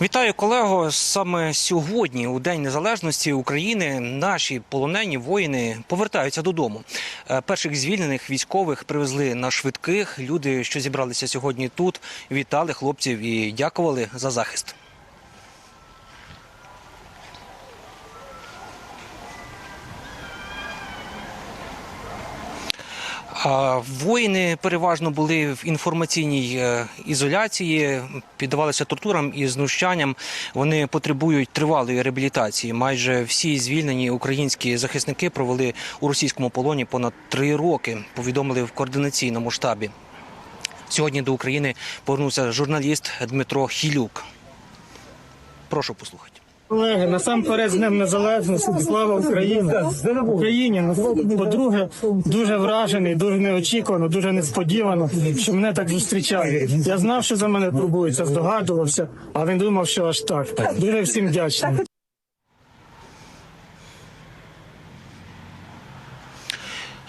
Вітаю колего. Саме сьогодні, у День Незалежності України, наші полонені воїни повертаються додому. Е, Перших звільнених військових привезли на швидких. Люди, що зібралися сьогодні тут, вітали хлопців і дякували за захист. Воїни переважно були в інформаційній е, ізоляції, піддавалися тортурам і знущанням. Вони потребують тривалої реабілітації. Майже всі звільнені українські захисники провели у російському полоні понад три роки. Повідомили в координаційному штабі. Сьогодні до України повернувся журналіст Дмитро Хілюк. Прошу послухати. Колеги, насамперед з Днем Незалежності, слава Україні! Україні, ну, по-друге, дуже вражений, дуже неочікувано, дуже несподівано, що мене так зустрічають. Я знав, що за мене турбується, здогадувався, але не думав, що аж так. Дуже всім вдячний.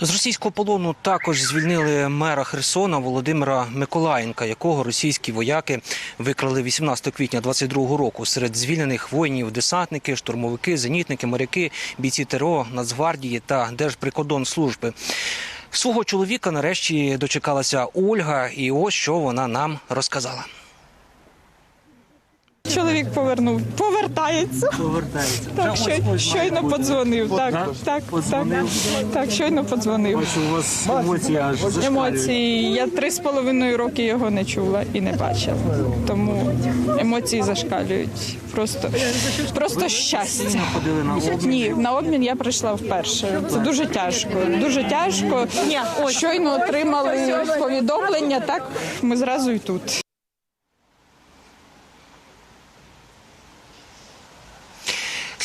З російського полону також звільнили мера Херсона Володимира Миколаєнка, якого російські вояки викрали 18 квітня 22 року. Серед звільнених воїнів десантники, штурмовики, зенітники, моряки, бійці ТРО, Нацгвардії та Держприкордонслужби. Свого чоловіка нарешті дочекалася Ольга, і ось що вона нам розказала. Чоловік повернув, повертається. Повертається Так, щой- щойно подзвонив. Так, так, так, так, щойно подзвонив. У вас емоції аж Емоції. Я три з половиною роки його не чула і не бачила. Тому емоції зашкалюють. Просто, просто щастя. ходили на Ні, на обмін я прийшла вперше. Це дуже тяжко. Дуже тяжко. Щойно отримали повідомлення, так ми зразу і тут.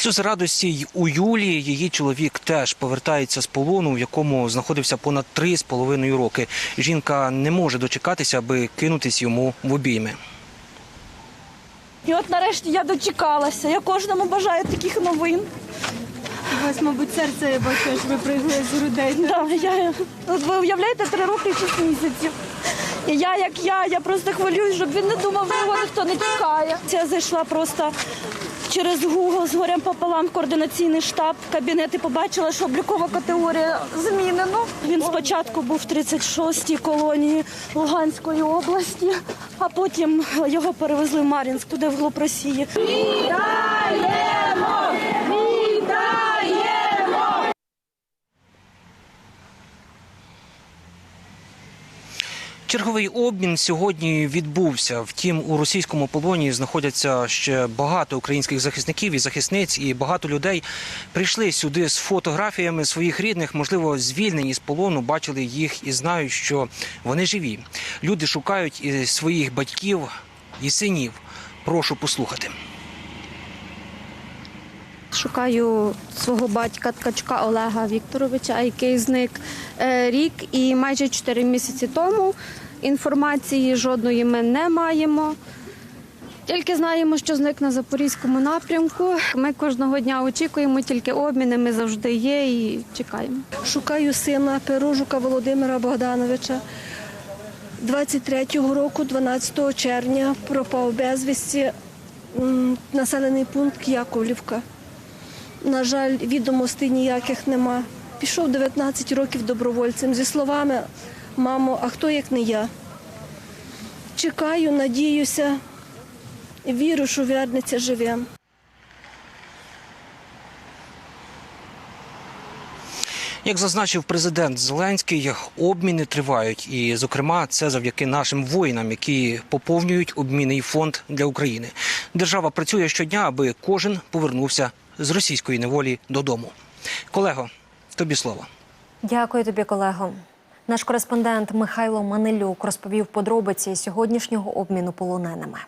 Сльози радості й у Юлії. Її чоловік теж повертається з полону, в якому знаходився понад три з половиною роки. Жінка не може дочекатися, аби кинутись йому в обійми. І от нарешті я дочекалася. Я кожному бажаю таких новин. У вас, мабуть, серце я бачу, аж випригує з грудей. Да, я, от ви уявляєте, три роки і шість місяців. І я, як я, я просто хвилююсь, щоб він не думав, що його ніхто не чекає. Я зайшла просто через Google з горем пополам в координаційний штаб, кабінет і побачила, що облікова категорія змінено. Він спочатку був в 36-й колонії Луганської області, а потім його перевезли в Мар'їнськ, туди вглуб Росії. Черговий обмін сьогодні відбувся. Втім, у російському полоні знаходяться ще багато українських захисників і захисниць, і багато людей прийшли сюди з фотографіями своїх рідних, можливо, звільнені з полону, бачили їх і знають, що вони живі. Люди шукають і своїх батьків і синів. Прошу послухати. Шукаю свого батька Ткачка Олега Вікторовича, який зник е, рік і майже 4 місяці тому. Інформації жодної ми не маємо. Тільки знаємо, що зник на запорізькому напрямку. Ми кожного дня очікуємо, тільки обміни ми завжди є і чекаємо. Шукаю сина Перужука Володимира Богдановича. 23-го року, 12 червня, пропав безвісті населений пункт Яковлівка. На жаль, відомостей ніяких нема. Пішов 19 років добровольцем зі словами Мамо, а хто як не я? Чекаю, надіюся, вірю, що вернеться живим. Як зазначив президент Зеленський, обміни тривають, і, зокрема, це завдяки нашим воїнам, які поповнюють обмінний фонд для України. Держава працює щодня, аби кожен повернувся з російської неволі додому. Колего, тобі слово. Дякую тобі, колего. Наш кореспондент Михайло Манелюк розповів подробиці сьогоднішнього обміну полоненими.